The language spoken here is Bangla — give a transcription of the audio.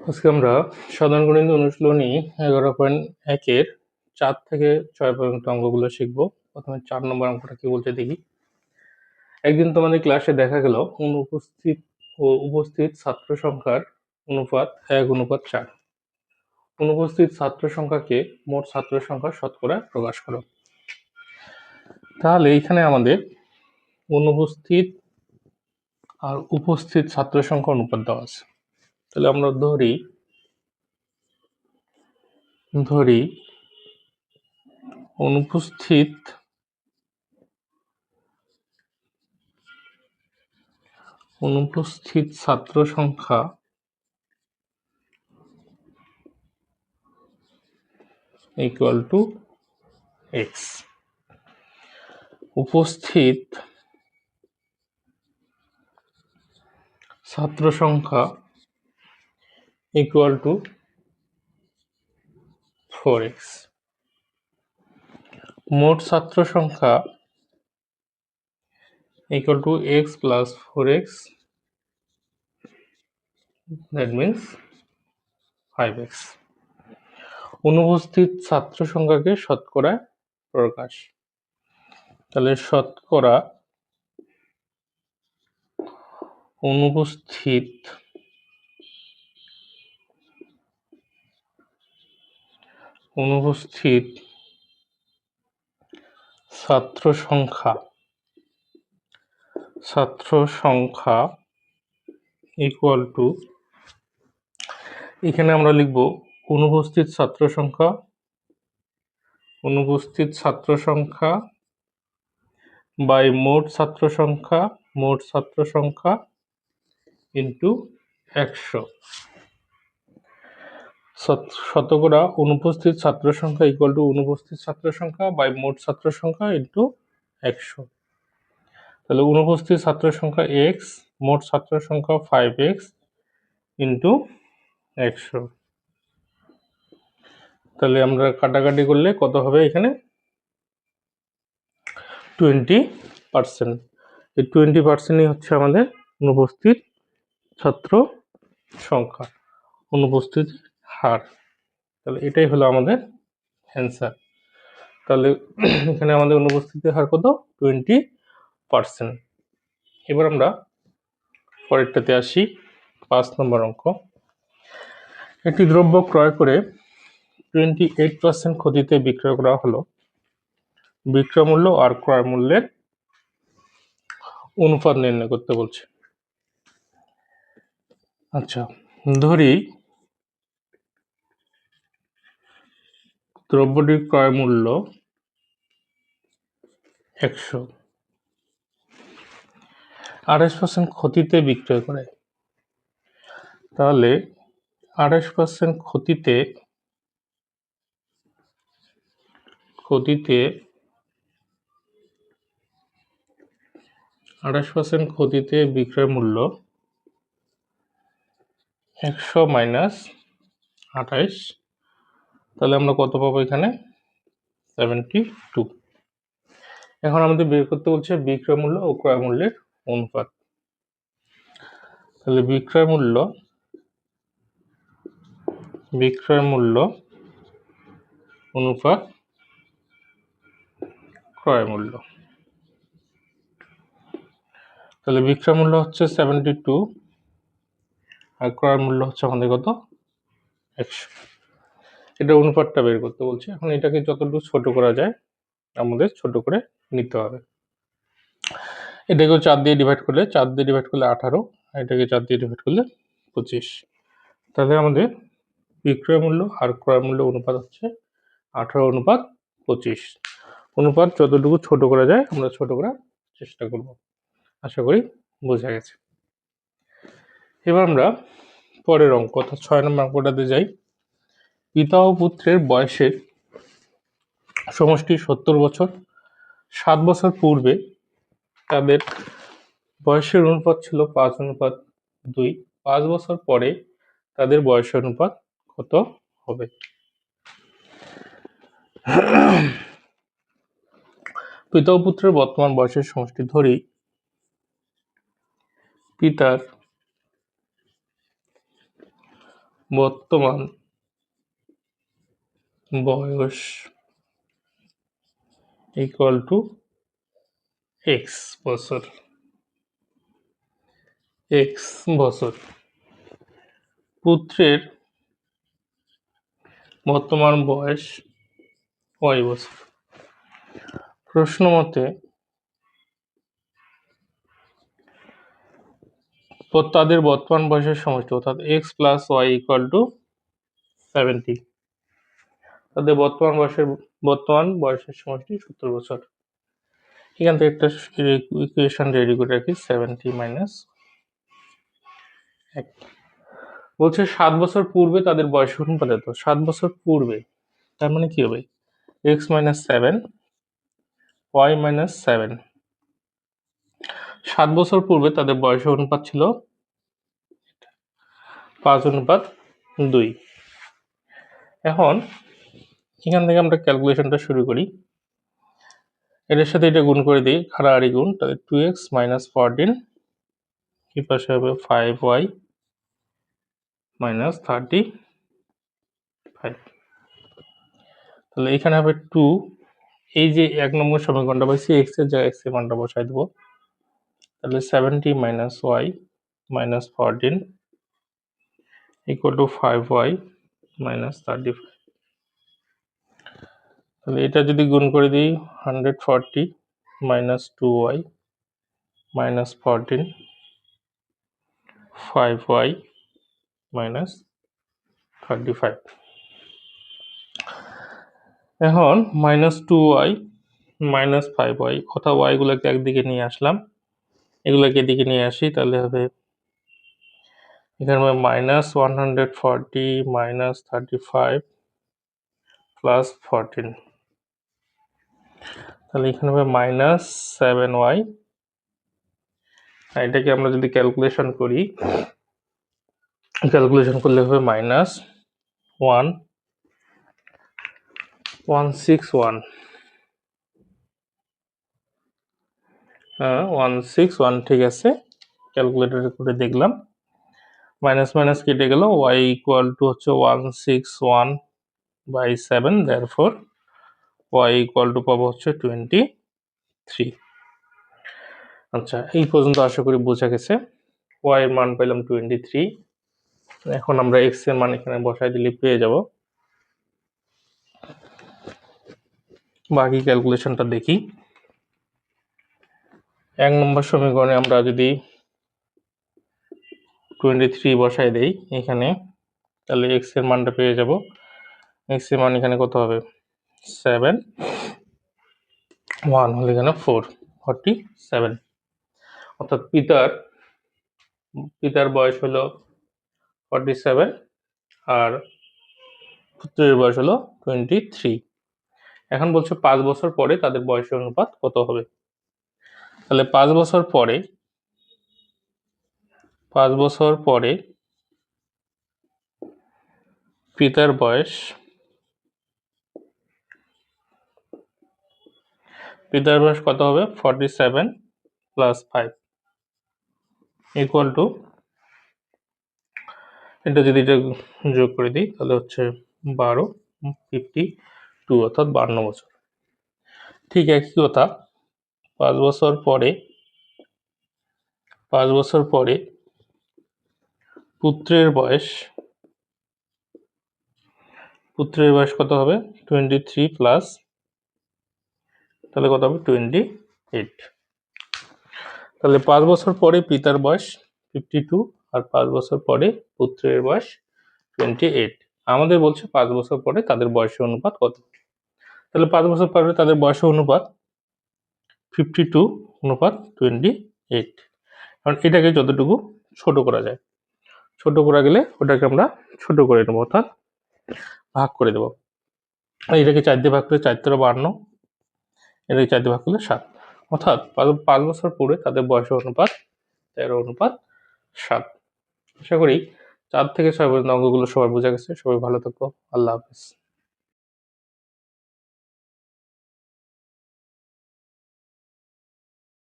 আজকে আমরা সাধারণ গণিত অনুশীলনী এগারো পয়েন্ট একের চার থেকে ছয় পর্যন্ত অঙ্কগুলো শিখব। প্রথমে চার নম্বর অঙ্কটা কি বলছে দেখি। একদিন তোমাদের ক্লাসে দেখা গেল, অনুপস্থিত ও উপস্থিত ছাত্র সংখ্যার অনুপাত এক, অনুপাত চার। অনুপস্থিত ছাত্র সংখ্যাকে মোট ছাত্র সংখ্যা শতকরা প্রকাশ করো। তাহলে এইখানে আমাদের অনুপস্থিত আর উপস্থিত ছাত্র সংখ্যা অনুপাত দেওয়া আছে। তাহলে আমরা ধরি ধরি অনুপস্থিত অনুপস্থিত ছাত্র সংখ্যা ইকুয়াল টু এক্স উপস্থিত ছাত্র সংখ্যা টু ফোর এক্স মোট ছাত্র সংখ্যা x plus four x that means five x অনুপস্থিত ছাত্র সংখ্যাকে শতকরা প্রকাশ। তাহলে শতকরা অনুপস্থিত অনুপস্থিত ছাত্র সংখ্যা। ছাত্র সংখ্যা ইকুয়াল টু এখানে আমরা লিখব অনুপস্থিত ছাত্র সংখ্যা, অনুপস্থিত ছাত্র সংখ্যা বাই মোট ছাত্র সংখ্যা, মোট ছাত্র সংখ্যা ইন্টু একশো। শতকরা অনুপস্থিত ছাত্র সংখ্যা ইকুয়াল টু অনুপস্থিত ছাত্র সংখ্যা বাই মোট ছাত্র সংখ্যা ইন্টু একশো। তাহলে অনুপস্থিত ছাত্র সংখ্যা এক্স মোট ছাত্র সংখ্যা ফাইভ এক্স ইন্টু একশো। তাহলে আমরা কাটাকাটি করলে কত হবে এখানে? টোয়েন্টি পার্সেন্ট এই টোয়েন্টি পার্সেন্টই হচ্ছে আমাদের অনুপস্থিত ছাত্র সংখ্যা। অনুপস্থিত হার। তাহলে এটাই হলো আমাদের অ্যান্সার তাহলে এখানে আমাদের অনুপস্থিতি হার কত? টোয়েন্টি পার্সেন্ট এবার আমরা পরেরটাতে আসি, পাঁচ নম্বর অঙ্ক। একটি দ্রব্য ক্রয় করে টোয়েন্টি এইট পার্সেন্ট ক্ষতিতে বিক্রয় করা হলো। বিক্রয় মূল্য আর ক্রয় মূল্যের অনুপাত নির্ণয় করতে বলছে। আচ্ছা ধরি দ্রব্যটির ক্রয় মূল্য একশো। আড়াইশ পার্সেন্ট ক্ষতিতে বিক্রয় করে। তাহলে আড়াইশ পার্সেন্ট ক্ষতিতে ক্ষতিতে আড়াইশ পার্সেন্ট ক্ষতিতে বিক্রয় মূল্য একশো মাইনাস আঠাইশ তাহলে আমরা কত পাবো এখানে? সেভেন্টি টু এখন আমাদের বের করতে বলছে বিক্রয় মূল্য ও ক্রয় মূল্যের অনুপাত। তাহলে বিক্রয় মূল্য বিক্রয় মূল্য অনুপাত ক্রয় মূল্য। তাহলে বিক্রয় মূল্য হচ্ছে সেভেন্টি টু আর ক্রয় মূল্য হচ্ছে আমাদের কত? একশো। এটা অনুপাতটা বের করতে বলছে। এখন এটাকে যতটুকু ছোট করা যায়, আমাদের ছোট করে নিতে হবে। এটাকেও চার দিয়ে ডিভাইড করলে, চার দিয়ে ডিভাইড করলে আঠারো এটাকে চার দিয়ে ডিভাইড করলে পঁচিশ। তাহলে আমাদের বিক্রয় মূল্য আর ক্রয় মূল্য অনুপাত হচ্ছে আঠারো অনুপাত পঁচিশ। অনুপাত যতটুকু ছোট করা যায়, আমরা ছোট করার চেষ্টা করব। আশা করি বোঝা গেছে। এবার আমরা পরের অঙ্ক, অর্থাৎ ছয় নম্বর অঙ্কটাতে যাই। পিতা ও পুত্রের বয়সের সমষ্টি সত্তর বছর। সাত বছর পূর্বে তাদের বয়সের অনুপাত ছিল পাঁচ অনুপাত দুই। পাঁচ বছর পরে তাদের বয়সের অনুপাত কত হবে? পিতা ও পুত্রের বর্তমান বয়সের সমষ্টি ধরি পিতার বর্তমান বয়স ইকুয়াল টু এক্স বছর। এক্স বছর। পুত্রের বর্তমান বয়স ওয়াই বছর। প্রশ্ন মতে তাদের বর্তমান বয়সের সমষ্টি অর্থাৎ x plus y equal to seventy তাদের বর্তমান বয়সের বর্তমান বয়সের সমষ্টি সত্তর বছর। এখান থেকে একটা ইকুয়েশন রেডি করে রাখি সেভেন্টি মাইনাস এক। বলছে সাত বছর পূর্বে তাদের বয়স অনুপাত সাত বছর পূর্বে। তার মানে কি হবে? X minus seven y minus seven সাত বছর পূর্বে তাদের বয়স অনুপাত ছিল? পাঁচ অনুপাত দুই। এখন এখান থেকে আমরা ক্যালকুলেশনটা শুরু করি। এটার সাথে এটা গুণ করে দিই হারাহারি গুণ, তাহলে টু এক্স মাইনাস ফোরটিন কি পাশে হবে? Five y minus thirty five তাহলে এখানে হবে টু এই যে এক নম্বর সমীকরণটা পাইছি এক্সের জায়গায় এক্সের মানটা বসাই দেবো। তাহলে seventy minus y minus fourteen equal to five y minus thirty five তাহলে এটা যদি গুণ করে দিই hundred forty minus two y minus fourteen five y minus thirty five এখন minus two y minus five y অথবা ওয়াইগুলোকে একদিকে নিয়ে আসলাম, এগুলোকে এদিকে নিয়ে আসি, তাহলে হবে এখানে minus one hundred forty minus thirty five plus fourteen তাহলে এখানে হবে মাইনাস সেভেন ওয়াই এটাকে আমরা যদি ক্যালকুলেশন করি ক্যালকুলেশন করলে হবে minus one one six one one six one ঠিক আছে। ক্যালকুলেটর করে দেখলাম। মাইনাস মাইনাস কেটে গেল ওয়াই ইকুয়াল টু হচ্ছে one six one by seven therefore y equal to পাবো হচ্ছে টোয়েন্টি থ্রি আচ্ছা এই পর্যন্ত আশা করি বোঝা গেছে। ওয়াই এর মান পেলাম টোয়েন্টি থ্রি এখন আমরা এক্সের মান এখানে বসাই দিলে পেয়ে যাব। বাকি ক্যালকুলেশনটা দেখি। এক নম্বর সমীকরণে আমরা যদি টোয়েন্টি থ্রি বসাই দেই এখানে, তাহলে এক্সের মানটা পেয়ে যাব। এক্সের মান এখানে কত হবে? সেভেন। ওয়ান হলে এখানে ফোর, ফর্টি সেভেন। অর্থাৎ পিতার পিতার বয়স হলো ফর্টি সেভেন আর পুত্রের বয়স হলো টোয়েন্টি থ্রি। এখন বলছে পাঁচ বছর পরে তাদের বয়সের অনুপাত কত হবে? তাহলে পাঁচ বছর পরে, পাঁচ বছর পরে পিতার বয়স পিতার বয়স কত হবে? Forty seven plus five equal to এটা যদি এটা যোগ করে দিই, তাহলে হচ্ছে বারো ফিফটি টু অর্থাৎ বান্ন বছর। ঠিক একই কথা, পাঁচ বছর পরে, পাঁচ বছর পরে পুত্রের বয়স পুত্রের বয়স কত হবে? টোয়েন্টি থ্রি প্লাস তাহলে কত হবে? টোয়েন্টি এইট তাহলে পাঁচ বছর পরে পিতার বয়স ফিফটি টু আর পাঁচ বছর পরে পুত্রের বয়স টোয়েন্টি এইট আমাদের বলছে পাঁচ বছর পরে তাদের বয়সের অনুপাত কত? তাহলে পাঁচ বছর পরে তাদের বয়সের অনুপাত ফিফটি টু অনুপাত টোয়েন্টি এইট কারণ এটাকে যতটুকু ছোট করা যায়। ছোট করা গেলে ওটাকে আমরা ছোট করে নেব, অর্থাৎ ভাগ করে দেবো। এটাকে চার দিয়ে ভাগ করে চার তেরো বান্ন এটাকে চার দিয়ে ভাগ করলে সাত। অর্থাৎ পাঁচ বছর পরে তাদের বয়সের অনুপাত তেরো অনুপাত সাত। আশা করি চার থেকে ছয় বছর অঙ্গগুলো সবাই বোঝা গেছে। সবাই ভালো থাকো। আল্লাহ হাফিজ।